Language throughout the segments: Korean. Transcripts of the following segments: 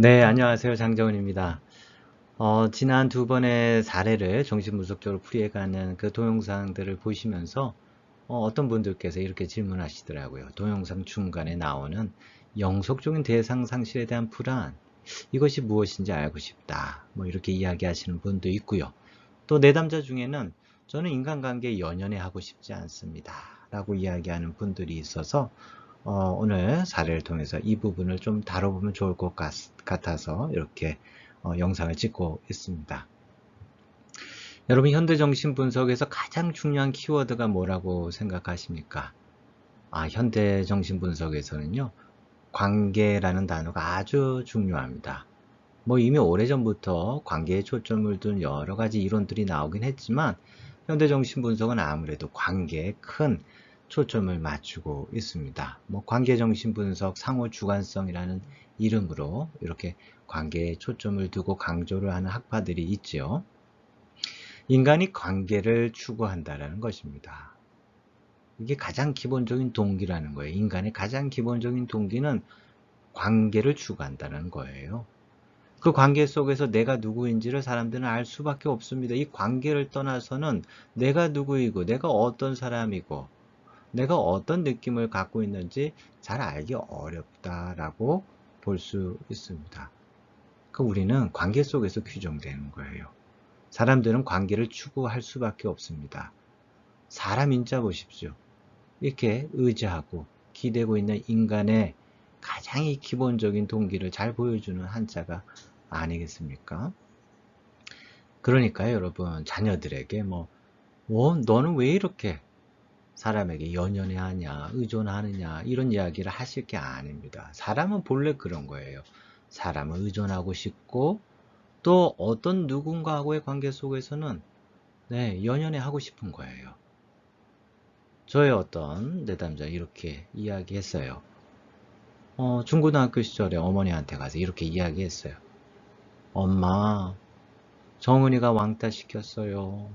네, 안녕하세요. 장정은입니다. 어, 지난 두 번의 사례를 정신분석적으로 풀이해가는 그 동영상들을 보시면서 어, 떤 분들께서 이렇게 질문하시더라고요. 동영상 중간에 나오는 영속적인 대상 상실에 대한 불안, 이것이 무엇인지 알고 싶다. 뭐 이렇게 이야기하시는 분도 있고요. 또 내담자 중에는 저는 인간관계 연연해 하고 싶지 않습니다. 라고 이야기하는 분들이 있어서 어, 오늘 사례를 통해서 이 부분을 좀 다뤄보면 좋을 것 같, 아서 이렇게 어, 영상을 찍고 있습니다. 여러분 현대정신분석에서 가장 중요한 키워드가 뭐라고 생각하십니까? 아, 현대정신분석에서는요. 관계라는 단어가 아주 중요합니다. 뭐 이미 오래전부터 관계에 초점을 둔 여러 가지 이론들이 나오긴 했지만 현대정신분석은 아무래도 관계에 큰 초점을 맞추고 있습니다. 뭐 관계정신분석, 상호주관성이라는 이름으로 이렇게 관계에 초점을 두고 강조를 하는 학파들이 있죠. 인간이 관계를 추구한다라는 것입니다. 이게 가장 기본적인 동기라는 거예요. 인간의 가장 기본적인 동기는 관계를 추구한다는 거예요. 그 관계 속에서 내가 누구인지를 사람들은 알 수밖에 없습니다. 이 관계를 떠나서는 내가 누구이고 내가 어떤 사람이고 내가 어떤 느낌을 갖고 있는지 잘 알기 어렵다라고 볼 수 있습니다. 그 우리는 관계 속에서 규정되는 거예요. 사람들은 관계를 추구할 수밖에 없습니다. 사람 인자 보십시오. 이렇게 의지하고 기대고 있는 인간의 가장 기본적인 동기를 잘 보여주는 한자가 아니겠습니까? 그러니까요, 여러분, 자녀들에게 뭐, 뭐, 너는 왜 이렇게 사람에게 연연해 하냐, 의존하느냐, 이런 이야기를 하실 게 아닙니다. 사람은 본래 그런 거예요. 사람은 의존하고 싶고, 또 어떤 누군가하고의 관계 속에서는, 네, 연연해 하고 싶은 거예요. 저의 어떤 내담자 이렇게 이야기했어요. 어, 중고등학교 시절에 어머니한테 가서 이렇게 이야기했어요. 엄마, 정은이가 왕따 시켰어요.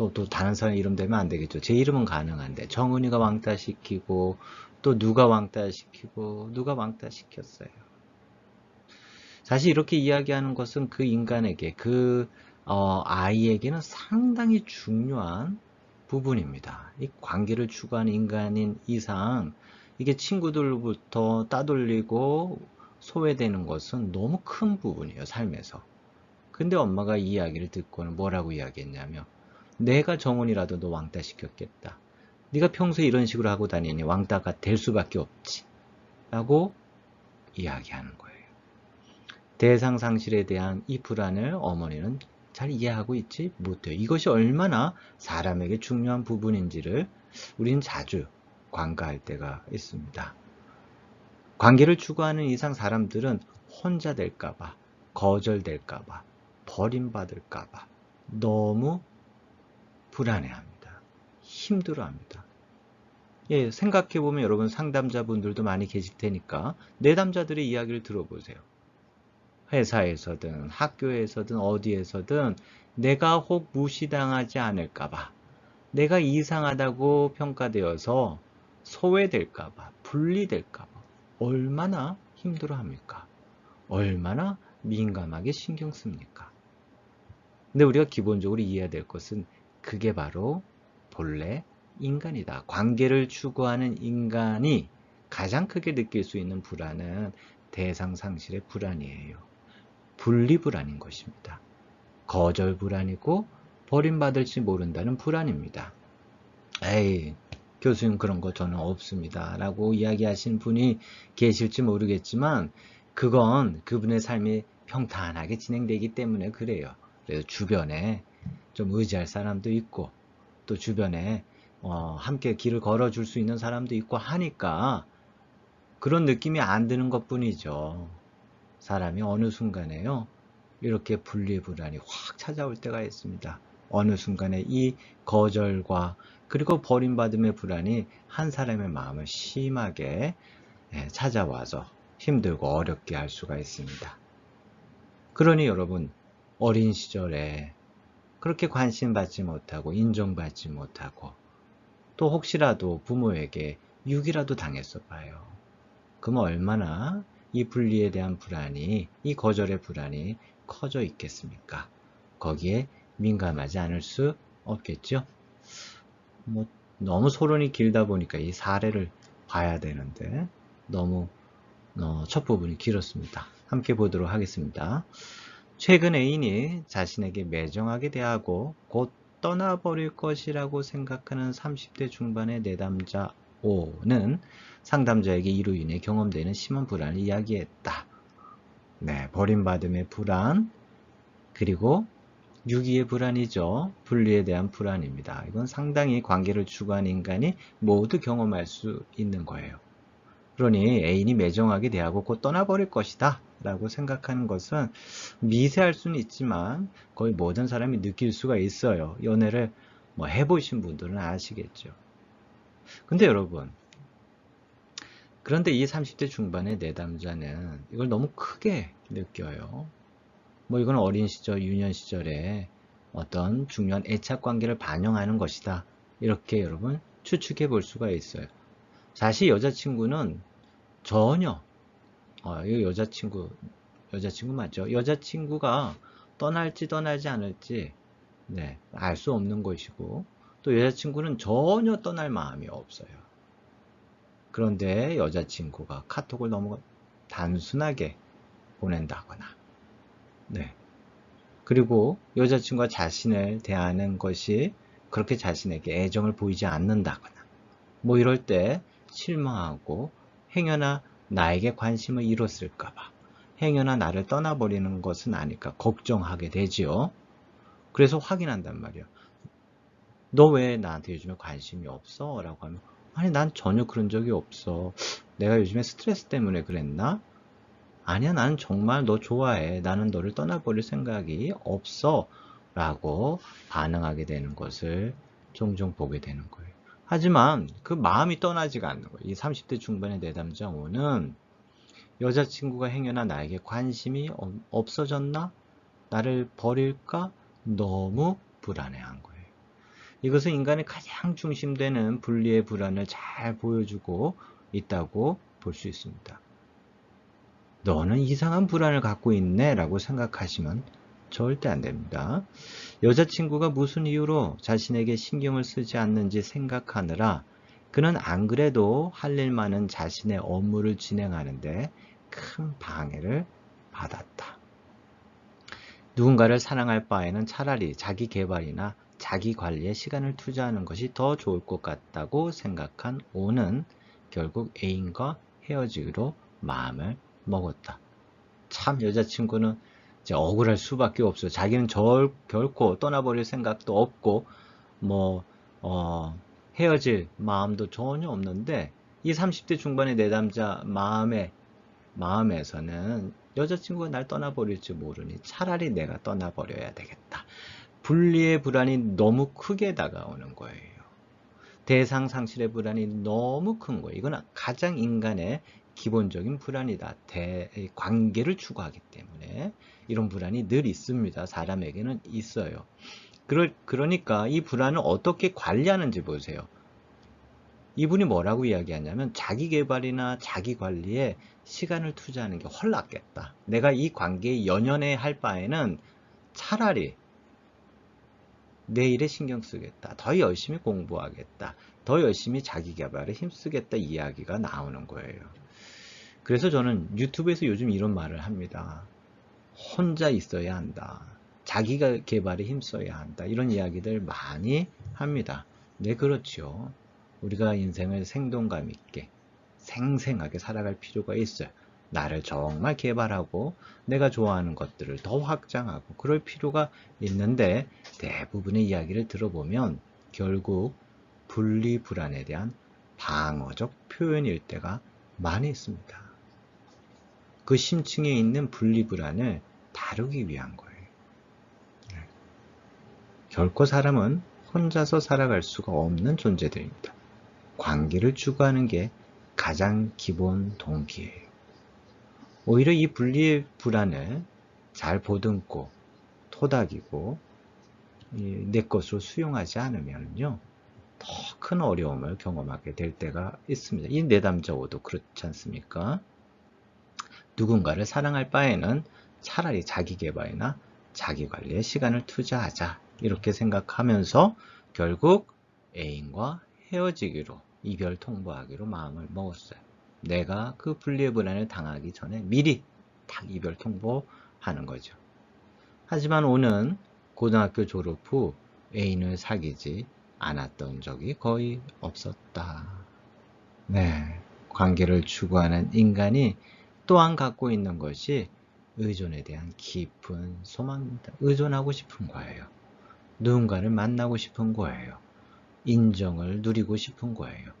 또, 또 다른 사람 이름 되면 안 되겠죠. 제 이름은 가능한데 정은이가 왕따 시키고 또 누가 왕따 시키고 누가 왕따 시켰어요. 사실 이렇게 이야기하는 것은 그 인간에게 그 어, 아이에게는 상당히 중요한 부분입니다. 이 관계를 추구하는 인간인 이상 이게 친구들부터 따돌리고 소외되는 것은 너무 큰 부분이에요. 삶에서. 근데 엄마가 이 이야기를 듣고는 뭐라고 이야기했냐면 내가 정원이라도 너 왕따 시켰겠다. 네가 평소에 이런 식으로 하고 다니니 왕따가 될 수밖에 없지. 라고 이야기하는 거예요. 대상 상실에 대한 이 불안을 어머니는 잘 이해하고 있지 못해요. 이것이 얼마나 사람에게 중요한 부분인지를 우리는 자주 관가할 때가 있습니다. 관계를 추구하는 이상 사람들은 혼자 될까봐, 거절될까봐, 버림받을까봐 너무 불안해합니다. 힘들어합니다. 예, 생각해보면 여러분 상담자분들도 많이 계실 테니까 내담자들의 이야기를 들어보세요. 회사에서든 학교에서든 어디에서든 내가 혹 무시당하지 않을까봐 내가 이상하다고 평가되어서 소외될까봐 분리될까봐 얼마나 힘들어합니까? 얼마나 민감하게 신경 씁니까? 근데 우리가 기본적으로 이해해야 될 것은 그게 바로 본래 인간이다. 관계를 추구하는 인간이 가장 크게 느낄 수 있는 불안은 대상 상실의 불안이에요. 분리 불안인 것입니다. 거절 불안이고 버림받을지 모른다는 불안입니다. 에이, 교수님 그런 거 저는 없습니다. 라고 이야기하신 분이 계실지 모르겠지만 그건 그분의 삶이 평탄하게 진행되기 때문에 그래요. 그래서 주변에 좀 의지할 사람도 있고 또 주변에 어, 함께 길을 걸어줄 수 있는 사람도 있고 하니까 그런 느낌이 안 드는 것 뿐이죠. 사람이 어느 순간에요. 이렇게 분리불안이 확 찾아올 때가 있습니다. 어느 순간에 이 거절과 그리고 버림받음의 불안이 한 사람의 마음을 심하게 예, 찾아와서 힘들고 어렵게 할 수가 있습니다. 그러니 여러분 어린 시절에 그렇게 관심받지 못하고 인정받지 못하고 또 혹시라도 부모에게 유기라도 당했어 봐요. 그럼 얼마나 이 분리에 대한 불안이, 이 거절의 불안이 커져 있겠습니까? 거기에 민감하지 않을 수 없겠죠? 뭐, 너무 소론이 길다 보니까 이 사례를 봐야 되는데, 너무, 어, 첫 부분이 길었습니다. 함께 보도록 하겠습니다. 최근 애인이 자신에게 매정하게 대하고 곧 떠나버릴 것이라고 생각하는 30대 중반의 내담자 O는 상담자에게 이로 인해 경험되는 심한 불안을 이야기했다. 네, 버림받음의 불안, 그리고 유기의 불안이죠. 분리에 대한 불안입니다. 이건 상당히 관계를 추구한 인간이 모두 경험할 수 있는 거예요. 그러니 애인이 매정하게 대하고 곧 떠나버릴 것이다. 라고 생각하는 것은 미세할 수는 있지만 거의 모든 사람이 느낄 수가 있어요. 연애를 뭐 해보신 분들은 아시겠죠. 근데 여러분, 그런데 이 30대 중반의 내담자는 이걸 너무 크게 느껴요. 뭐 이건 어린 시절, 유년 시절에 어떤 중요한 애착 관계를 반영하는 것이다. 이렇게 여러분 추측해 볼 수가 있어요. 사실 여자친구는 전혀 어, 이 여자친구, 여자친구 맞죠? 여자친구가 떠날지 떠나지 않을지, 네, 알 수 없는 것이고, 또 여자친구는 전혀 떠날 마음이 없어요. 그런데 여자친구가 카톡을 너무 단순하게 보낸다거나, 네. 그리고 여자친구가 자신을 대하는 것이 그렇게 자신에게 애정을 보이지 않는다거나, 뭐 이럴 때 실망하고 행여나 나에게 관심을 잃었을까봐 행여나 나를 떠나버리는 것은 아닐까 걱정하게 되지요. 그래서 확인한단 말이야. 너 왜 나한테 요즘에 관심이 없어? 라고 하면 아니 난 전혀 그런 적이 없어. 내가 요즘에 스트레스 때문에 그랬나? 아니야 나는 정말 너 좋아해. 나는 너를 떠나버릴 생각이 없어. 라고 반응하게 되는 것을 종종 보게 되는 거예요. 하지만 그 마음이 떠나지가 않는 거예요. 이 30대 중반의 내담자 오는 여자친구가 행여나 나에게 관심이 없어졌나? 나를 버릴까? 너무 불안해한 거예요. 이것은 인간의 가장 중심되는 분리의 불안을 잘 보여주고 있다고 볼 수 있습니다. 너는 이상한 불안을 갖고 있네 라고 생각하시면 절대 안 됩니다. 여자친구가 무슨 이유로 자신에게 신경을 쓰지 않는지 생각하느라 그는 안 그래도 할 일 많은 자신의 업무를 진행하는데 큰 방해를 받았다. 누군가를 사랑할 바에는 차라리 자기 개발이나 자기 관리에 시간을 투자하는 것이 더 좋을 것 같다고 생각한 오는 결국 애인과 헤어지기로 마음을 먹었다. 참 여자친구는 억울할 수밖에 없어요. 자기는 절, 결코 떠나버릴 생각도 없고 뭐 어, 헤어질 마음도 전혀 없는데 이 30대 중반의 내담자 마음에 마음에서는 여자친구가 날 떠나버릴지 모르니 차라리 내가 떠나버려야 되겠다. 분리의 불안이 너무 크게 다가오는 거예요. 대상 상실의 불안이 너무 큰 거예요. 이건 가장 인간의 기본적인 불안이다. 대, 관계를 추구하기 때문에 이런 불안이 늘 있습니다. 사람에게는 있어요. 그러, 그러니까 이 불안을 어떻게 관리하는지 보세요. 이분이 뭐라고 이야기하냐면 자기 개발이나 자기 관리에 시간을 투자하는 게 헐낫겠다. 내가 이 관계에 연연해 할 바에는 차라리 내 일에 신경 쓰겠다. 더 열심히 공부하겠다. 더 열심히 자기 개발에 힘쓰겠다 이야기가 나오는 거예요. 그래서 저는 유튜브에서 요즘 이런 말을 합니다. 혼자 있어야 한다. 자기가 개발에 힘써야 한다. 이런 이야기들 많이 합니다. 네, 그렇죠. 우리가 인생을 생동감 있게 생생하게 살아갈 필요가 있어요. 나를 정말 개발하고 내가 좋아하는 것들을 더 확장하고 그럴 필요가 있는데 대부분의 이야기를 들어보면 결국 분리 불안에 대한 방어적 표현일 때가 많이 있습니다. 그 심층에 있는 분리 불안을 다루기 위한 거예요. 네. 결코 사람은 혼자서 살아갈 수가 없는 존재들입니다. 관계를 추구하는 게 가장 기본 동기예요. 오히려 이 분리의 불안을 잘 보듬고 토닥이고 내 것으로 수용하지 않으면요 더 큰 어려움을 경험하게 될 때가 있습니다. 이 내담자오도 그렇지 않습니까? 누군가를 사랑할 바에는 차라리 자기 개발이나 자기 관리에 시간을 투자하자. 이렇게 생각하면서 결국 애인과 헤어지기로 이별 통보하기로 마음을 먹었어요. 내가 그 분리의 불안을 당하기 전에 미리 딱 이별 통보하는 거죠. 하지만 오는 고등학교 졸업 후 애인을 사귀지 않았던 적이 거의 없었다. 네. 관계를 추구하는 인간이 또한 갖고 있는 것이 의존에 대한 깊은 소망입니다. 의존하고 싶은 거예요. 누군가를 만나고 싶은 거예요. 인정을 누리고 싶은 거예요.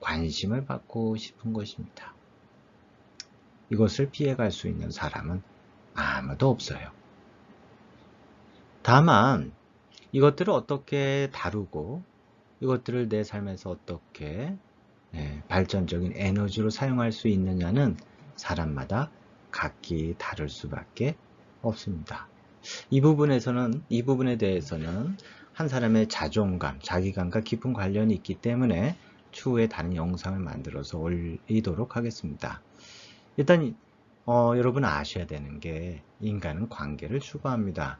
관심을 받고 싶은 것입니다. 이것을 피해갈 수 있는 사람은 아무도 없어요. 다만 이것들을 어떻게 다루고 이것들을 내 삶에서 어떻게 네, 발전적인 에너지로 사용할 수 있느냐는 사람마다 각기 다를 수밖에 없습니다. 이 부분에서는 이 부분에 대해서는 한 사람의 자존감, 자기감과 깊은 관련이 있기 때문에 추후에 다른 영상을 만들어서 올리도록 하겠습니다. 일단 어, 여러분 아셔야 되는 게 인간은 관계를 추구합니다.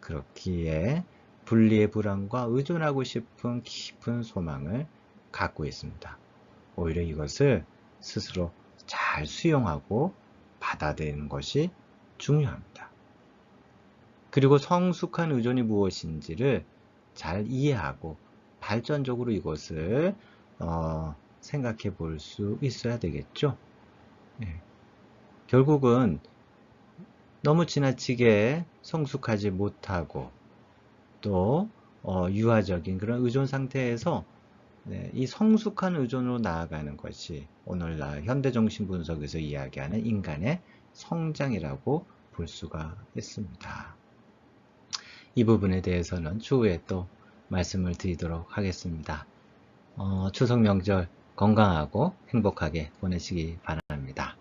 그렇기에 분리의 불안과 의존하고 싶은 깊은 소망을 갖고 있습니다. 오히려 이것을 스스로 잘 수용하고 받아들이는 것이 중요합니다. 그리고 성숙한 의존이 무엇인지를 잘 이해하고 발전적으로 이것을 어, 생각해 볼 수 있어야 되겠죠. 네. 결국은 너무 지나치게 성숙하지 못하고 또 어, 유아적인 그런 의존 상태에서 네, 이 성숙한 의존으로 나아가는 것이 오늘날 현대정신 분석에서 이야기하는 인간의 성장이라고 볼 수가 있습니다. 이 부분에 대해서는 추후에 또 말씀을 드리도록 하겠습니다. 어, 추석 명절 건강하고 행복하게 보내시기 바랍니다.